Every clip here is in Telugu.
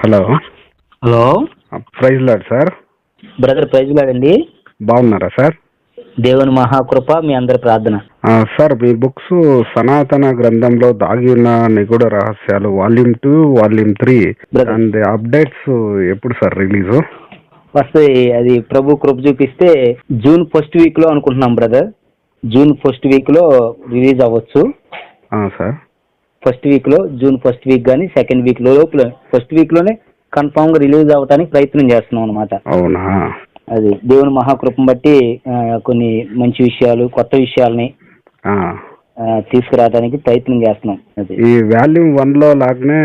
Hello. Hello. Praise lord sir. Brother praise లాడండి బాగున్నారా సార్? దేవుని మహాకృప మీ అందరి ప్రార్థన. సార్ మీ బుక్స్ సనాతన గ్రంథంలో దాగి ఉన్న నిగూఢ రహస్యాలు volume two volume three. And updates ఎప్పుడు సార్ రిలీజు? ఫస్ట్ అది ప్రభు కృప చూపిస్తే జూన్ ఫస్ట్ వీక్లో అనుకుంటున్నాం బ్రదర్. జూన్ ఫస్ట్ వీక్లో రిలీజ్ అవ్వచ్చు. సార్. ఫస్ట్ వీక్లో జూన్ ఫస్ట్ వీక్ కానీ సెకండ్ వీక్లో లోపల ఫస్ట్ వీక్లోనే కన్ఫామ్గా రిలీజ్ అవ్వడానికి ప్రయత్నం చేస్తున్నాం అనమాట అవునా? అది దేవుని మహాకృపను బట్టి కొన్ని మంచి విషయాలు కొత్త విషయాల్ని తీసుకురావడానికి ప్రయత్నం చేస్తున్నాం. అది ఈ వాల్యూమ్ వన్లో లాగానే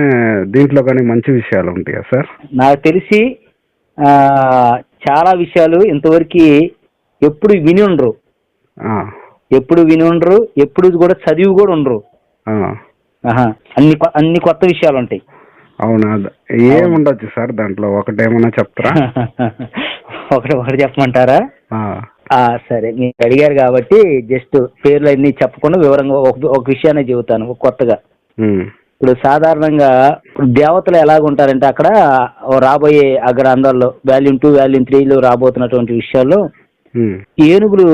దీంట్లో కానీ మంచి విషయాలు ఉంటాయా సార్? నాకు తెలిసి ఆ, చాలా విషయాలు ఇంతవరకు ఎప్పుడు విని ఉండరు. ఎప్పుడు విని ఉండరు ఎప్పుడు కూడా చదివి కూడా ఉండరు. అన్ని అన్ని కొత్త విషయాలు ఉంటాయి అవునా ఏం ఉండొచ్చు సార్ దాంట్లో? ఒకటేమన్నా చెప్తారా? ఒకటి ఒకటి చెప్పమంటారా? సరే. మీరు అడిగారు కాబట్టి జస్ట్ పేర్లు అన్ని చెప్పకుండా వివరంగా ఒక ఒక విషయాన్ని చెబుతాను కొత్తగా. ఇప్పుడు సాధారణంగా దేవతలు ఎలాగ ఉంటారంటే అక్కడ రాబోయే ఆ గ్రంథాల్లో వాల్యూమ్ టూ వాల్యూమ్ త్రీలో రాబోతున్నటువంటి విషయాల్లో ఏనుగులు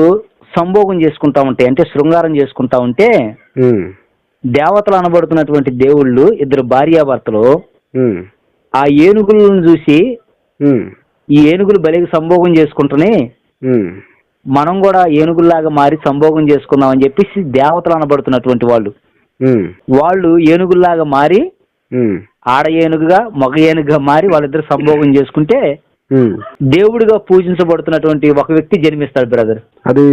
సంభోగం చేసుకుంటా ఉంటాయి అంటే శృంగారం చేసుకుంటా ఉంటే దేవతలు అనబడుతున్నటువంటి దేవుళ్ళు ఇద్దరు భార్యాభర్తలు ఆ ఏనుగులను చూసి ఈ ఏనుగులు బలికి సంభోగం చేసుకుంటూనే. మనం కూడా ఏనుగుల్లాగా మారి సంభోగం చేసుకుందాం అని చెప్పేసి దేవతలు అనబడుతున్నటువంటి వాళ్ళు వాళ్ళు ఏనుగుల్లాగా మారి ఆడ ఏనుగుగా మగ ఏనుగుగా మారి వాళ్ళిద్దరు సంభోగం చేసుకుంటే. దేవుడిగా పూజించబడుతున్నటువంటి ఒక వ్యక్తి జన్మిస్తాడు బ్రదర్ అది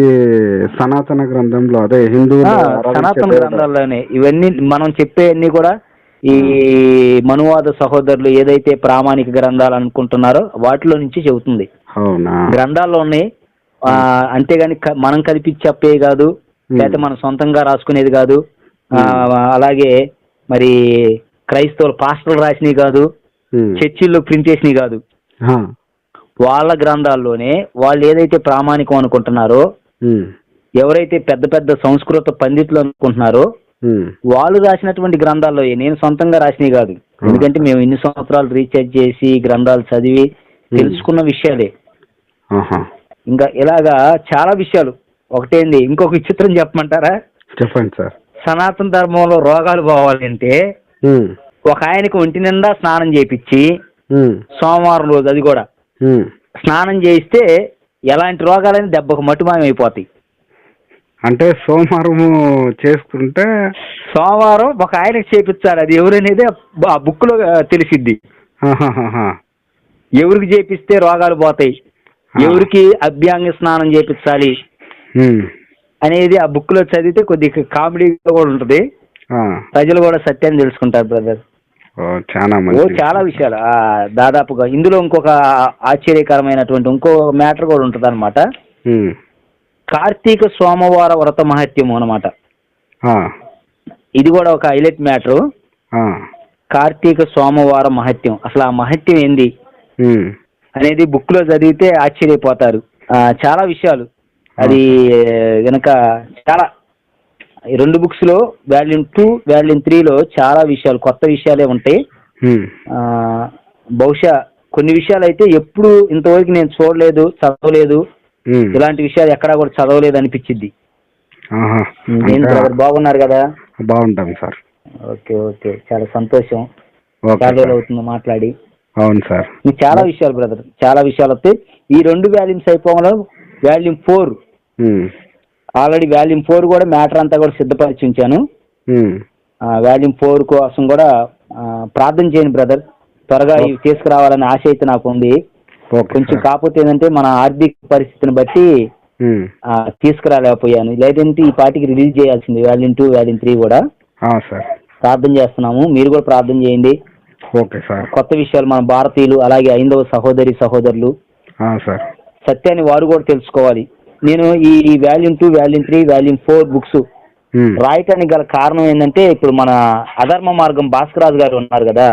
సనాతన గ్రంథంలో అదే ఆరాధించే సనాతన. గ్రంథాల్లోనే. ఇవన్నీ మనం చెప్పే అన్ని కూడా ఈ మనువాద సహోదరులు ఏదైతే ప్రామాణిక గ్రంథాలు అనుకుంటున్నారో వాటిలో నుంచి చెబుతుంది. గ్రంథాల్లో ఉన్నాయి. అంతేగాని మనం కల్పించి చెప్పేవి కాదు లేకపోతే మనం సొంతంగా రాసుకునేది కాదు. అలాగే మరి క్రైస్తవులు పాస్టర్లు రాసినవి కాదు. చర్చిల్లో ప్రింట్ చేసినవి కాదు. వాళ్ళ గ్రంథాల్లోనే వాళ్ళు ఏదైతే ప్రామాణికం అనుకుంటున్నారో. ఎవరైతే పెద్ద పెద్ద సంస్కృత పండితులు అనుకుంటున్నారో. వాళ్ళు రాసినటువంటి గ్రంథాల్లో నేను సొంతంగా రాసినవి కాదు ఎందుకంటే మేము ఇన్ని సంవత్సరాలు రీసెర్చ్ చేసి గ్రంథాలు చదివి తెలుసుకున్న విషయాలే. ఇంకా ఇలాగా చాలా విషయాలు ఒకటేంది ఇంకొక విచిత్రం చెప్పమంటారా చెప్పండి సార్ సనాతన ధర్మంలో రోగాలు పోవాలి అంటే ఉమ్. ఒక ఆయనకు ఒంటి నిండా స్నానం చేపించి. సోమవారం రోజు అది కూడా. స్నానం చేయిస్తే ఎలాంటి రోగాలని దెబ్బకు మటుమాయమైపోతాయి అంటే సోమవారము చేసుకుంటే సోమవారం ఒక ఆయనకు చేపించాలి అది ఎవరనేది ఆ బుక్లో తెలిసిద్ది. ఎవరికి చేపిస్తే రోగాలు పోతాయి? ఎవరికి అభ్యాంగ స్నానం చేపించాలి. అనేది ఆ బుక్లో చదివితే కొద్దిగా కామెడీ కూడా ఉంటుంది. ప్రజలు కూడా సత్యాన్ని తెలుసుకుంటారు బ్రదర్. చాలా ఓ మంచి చాలా విషయాలు. ఆ, దాదాపుగా ఇందులో ఇంకొక ఆశ్చర్యకరమైనటువంటి ఇంకో మ్యాటర్ కూడా ఉంటుంది అనమాట. కార్తీక సోమవార వ్రత మహత్యము అనమాట. ఇది కూడా ఒక హైలైట్ మ్యాటరు. కార్తీక సోమవార మహత్యం. అసలు ఆ మహత్యం ఏంది. అనేది బుక్లో చదివితే ఆశ్చర్యపోతారు. ఆ, చాలా విషయాలు. అది గనక చాలా రెండు బుక్స్లో వాల్యూమ్ టూ వాల్యూమ్ త్రీలో చాలా విషయాలు కొత్త విషయాలే ఉంటాయి. బహుశా కొన్ని విషయాలు అయితే ఎప్పుడు ఇంతవరకు నేను చూడలేదు చదవలేదు. ఇలాంటి విషయాలు ఎక్కడా కూడా చదవలేదు అనిపించింది. బాగున్నారు కదా? బాగుంటాం సార్. Okay okay. చాలా సంతోషం. చాలా. అవుతుంది మాట్లాడి. అవును సార్. చాలా విషయాలు బ్రదర్. చాలా విషయాలు వస్తాయి. ఈ రెండు వాల్యూమ్స్ అయిపోవడం volume four. Already volume four కూడా మ్యాటర్ అంతా కూడా సిద్ధపరిచి ఉంచాను. వాల్యూమ్ ఫోర్ కోసం కూడా ప్రార్థన చేయండి బ్రదర్. త్వరగా ఇవి తీసుకురావాలనే ఆశ అయితే నాకు ఉంది. కొంచెం. కాకపోతే ఏంటంటే మన ఆర్థిక పరిస్థితిని బట్టి తీసుకురాలేకపోయాను. లేదంటే ఈ పాటికి రిలీజ్ చేయాల్సింది వాల్యూమ్ టూ వాల్యూమ్ త్రీ కూడా. సార్. ప్రార్థన చేస్తున్నాము. మీరు కూడా ప్రార్థన చేయండి. Okay sir. కొత్త విషయాలు మన భారతీయులు అలాగే ఐందవ సహోదరి సహోదరులు. సార్. సత్యాన్ని వారు కూడా తెలుసుకోవాలి. నేను ఈ volume two volume three volume four books. రాయటానికి గల కారణం ఏంటంటే ఇప్పుడు మన అధర్మ మార్గం భాస్కరాజు గారు ఉన్నారు కదా.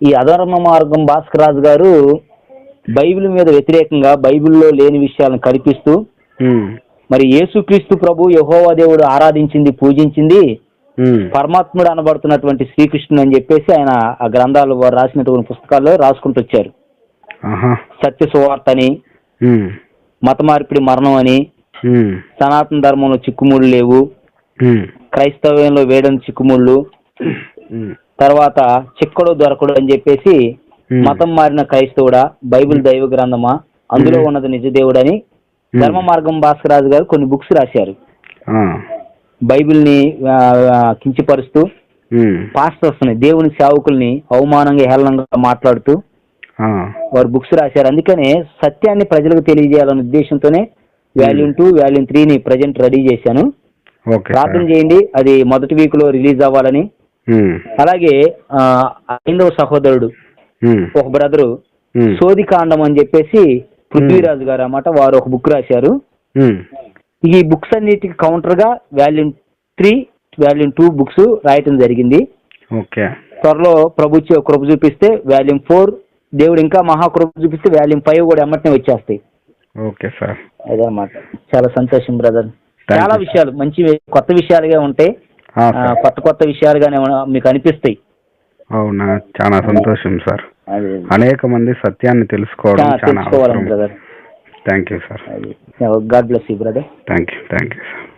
ఈ అధర్మ మార్గం భాస్కరాజు గారు బైబిల్ మీద వ్యతిరేకంగా బైబిల్లో లేని విషయాలను కల్పిస్తూ ఉమ్. మరి యేసుక్రీస్తు ప్రభు యహోవా దేవుడు ఆరాధించింది పూజించింది ఉమ్, పరమాత్ముడు అనబడుతున్నటువంటి శ్రీకృష్ణుడు అని చెప్పేసి ఆయన ఆ గ్రంథాలు రాసినటువంటి పుస్తకాల్లో రాసుకుంటూ వచ్చారు సత్య సువార్త అని ఉమ్, మత మార్పిడి మరణం అని సనాతన ధర్మంలో చిక్కుముళ్ళు లేవు. క్రైస్తవ్యంలో వేయడం చిక్కుముళ్ళు. తర్వాత చిక్కడు దొరకడు అని చెప్పేసి మతం మారిన క్రైస్తవుడా బైబిల్ దైవ గ్రంథమా? అందులో. ఉన్నది నిజదేవుడని ధర్మ మార్గం భాస్కరాజు గారు కొన్ని బుక్స్ రాశారు. ఆ, ఆ, కించపరుస్తూ ఉమ్, పాస్టర్స్ని దేవుని సేవకుల్ని అవమానంగా హేళనంగా మాట్లాడుతూ వారు బుక్స్ రాశారు. అందుకనే సత్యాన్ని ప్రజలకు తెలియజేయాలనే ఉద్దేశంతోనే వాల్యూమ్ టూ వాల్యూమ్ త్రీని ప్రజెంట్ రెడీ చేశాను. ప్రార్థన చేయండి. అది మొదటి వీక్లో రిలీజ్ అవ్వాలని. ఉమ్, అలాగే ఐదవ సహోదరుడు ఉమ్, ఒక బ్రదరు సోదికాండం అని చెప్పేసి పృథ్వీరాజు గారు అన్నమాట వారు ఒక బుక్ రాశారు. ఈ బుక్స్ అన్నిటికి కౌంటర్గా volume three volume two books రాయటం జరిగింది. ఓకే. త్వరలో ప్రభు చే- కృప చూపిస్తే వాల్యూమ్ ఫోర్ దేవుడు ఇంకా మహాకృప చూపిస్తే వాల్యూమ్ ఫైవ్ కూడా ఎమ్మటనే వచ్చేస్తాయి. Okay sir. అదనమాట చాలా సంతోషం బ్రదర్. చాలా. విషయాలు మంచి కొత్త విషయాలుగా ఉంటాయి కొత్త కొత్త విషయాలుగానే మీకు అనిపిస్తాయి. అవునా? చాలా సంతోషం సార్. అది. అనేక మంది సత్యాన్ని తెలుసుకోవడం అవసరం. బ్రదర్. థ్యాంక్ యూ సార్ అది. God bless you brother. Thank you thank you sir